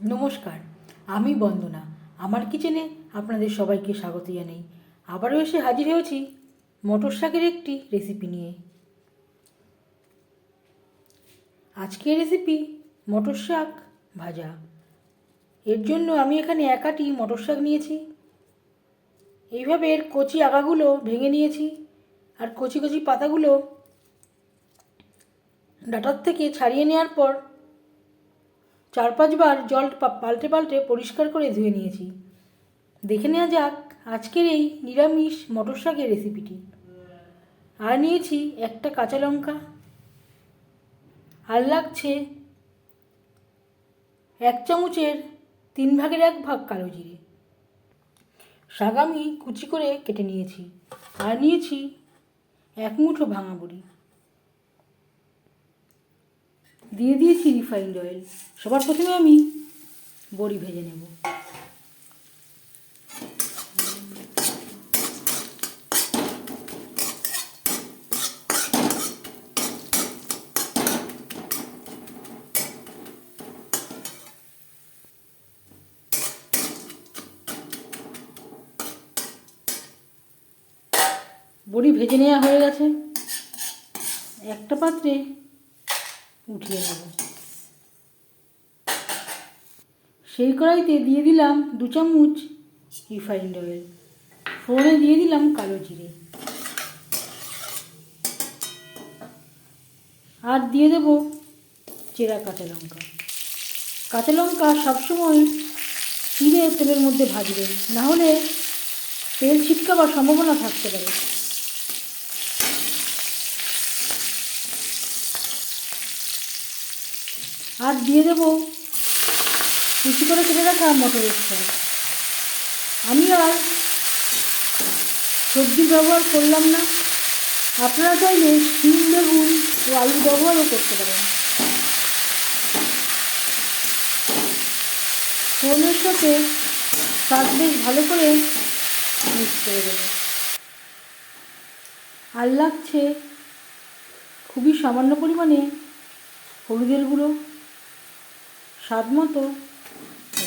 নমস্কার, আমি বন্দনা। আমার কিচেনে আপনাদের সবাইকে স্বাগত জানাই। আবারও এসে হাজির হয়েছি মটর শাকের একটি রেসিপি নিয়ে। আজকের রেসিপি মটর শাক ভাজা। এর জন্য আমি এখানে একাটি মটর শাক নিয়েছি। এইভাবে এর কচি আগাগুলো ভেঙে নিয়েছি আর কচি কচি পাতাগুলো ডাটার থেকে ছাড়িয়ে নেওয়ার পর চার পাঁচবার জল পাল্টে পাল্টে পরিষ্কার করে ধুয়ে নিয়েছি। দেখে নেওয়া যাক আজকের এই নিরামিষ মটর শাকের রেসিপিটি আর নিয়েছি একটা কাঁচা লঙ্কা। আর লাগছে এক চামচের তিন ভাগের এক ভাগ কালো জিরে। শাক আমি কুচি করে কেটে নিয়েছি। আর নিয়েছি এক মুঠো ভাঙা বড়ি। দিয়ে দিয়েছি রিফাইন্ড অয়েল সবার প্রথমে আমি বড়ি ভেজে নেব। বড়ি ভেজে নেওয়া হয়ে গেছে। একটা পাত্রে উঠিয়ে নেব। সেই কড়াইতে দিয়ে দিলাম দু চামচ রিফাইন্ড অয়েল। ফোড়নে দিয়ে দিলাম কালো জিরে। আর দিয়ে দেব চেরা কাঁচা লঙ্কা। কাঁচা লঙ্কা সবসময় চিড়ে তেলের মধ্যে ভাজবে না হলে তেল ছিটকাবার সম্ভাবনা থাকতে পারে। আর দিয়ে দেবো কুচি করে কেটে রাখা মটরের শাক আমি আর সবজি ব্যবহার করলাম না। আপনারা চাইলে শিম, বেগুন ও আলু ব্যবহারও করতে পারেন। ফোনের সাথে শাক বেশ ভালো করে মিক্স করে দেবো। আর লাগছে খুবই সামান্য পরিমাণে হলুদের গুঁড়ো। স্বাদ মতো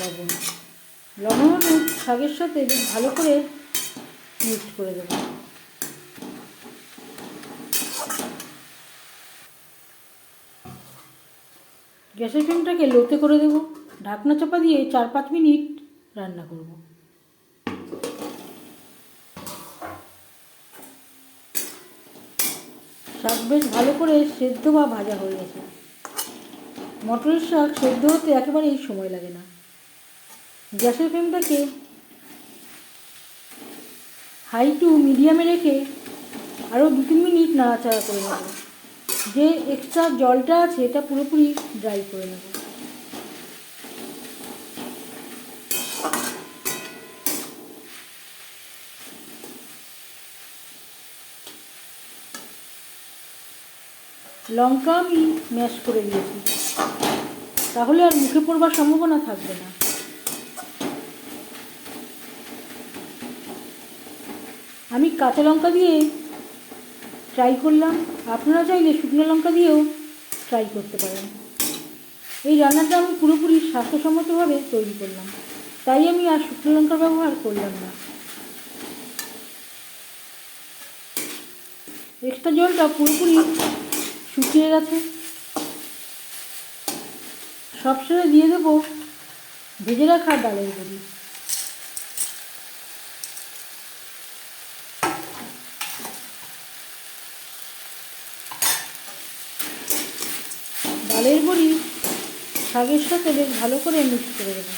লবণ। লবণ শাকের সাথে বেশ ভালো করে মিক্স করে দেবো। গ্যাসের ফ্লেমটাকে লোতে করে দেবো। ঢাকনা চাপা দিয়ে চার পাঁচ মিনিট রান্না করব। শাক বেশ ভালো করে সেদ্ধ বা ভাজা হয়ে গেছে। মটরের শাক সেদ্ধ হতে একেবারেই সময় লাগে না। গ্যাসের ফ্লেমটাকে হাই টু মিডিয়ামে রেখে আরও দু তিন মিনিট নাড়াচাড়া করে নেব। যে এক্সট্রা জলটা আছে এটা পুরোপুরি ড্রাই করে নেব। লঙ্কা আমি ম্যাশ করে দিয়েছি তাহলে আর মুখে পড়বার সম্ভাবনা থাকবে না। আমি কাঁচা লঙ্কা দিয়ে ট্রাই করলাম। আপনারা চাইলে শুকনো লঙ্কা দিয়েও ট্রাই করতে পারেন। এই রান্নাটা আমি পুরোপুরি স্বাস্থ্যসম্মতভাবে তৈরি করলাম। তাই আমি আর শুকনো লঙ্কার ব্যবহার করলাম না। এক্সট্রা জলটা পুরোপুরি শুকিয়ে গেছে। সবশেষে দিয়ে দেবো। ভেজে রাখা ডালের বড়ি ডালের বড়ি শাকের সাথে বেশ ভালো করে মিক্স করে দেবো।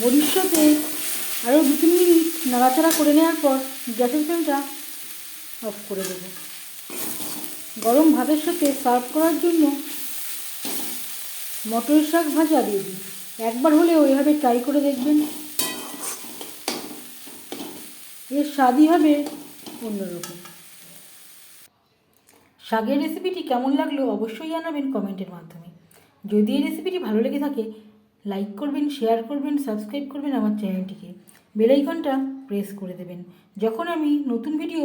বড়ির সাথে আরও দু তিন মিনিট নাড়াচাড়া করে নেওয়ার পর গ্যাসের ফ্লেমটা অফ করে দেবো। গরম ভাতের সাথে সার্ভ করার জন্য মটর শাক ভাজা দিয়ে দিই একবার হলেও এভাবে ট্রাই করে দেখবেন। এর স্বাদই হবে অন্যরকম। শাকের রেসিপিটি কেমন লাগল অবশ্যই জানাবেন কমেন্টের মাধ্যমে। যদি এই রেসিপিটি ভালো লেগে থাকে লাইক করবেন শেয়ার করবেন সাবস্ক্রাইব করবেন আমার চ্যানেলটিকে বেল আইকনটা প্রেস করে দেবেন। যখন আমি নতুন ভিডিও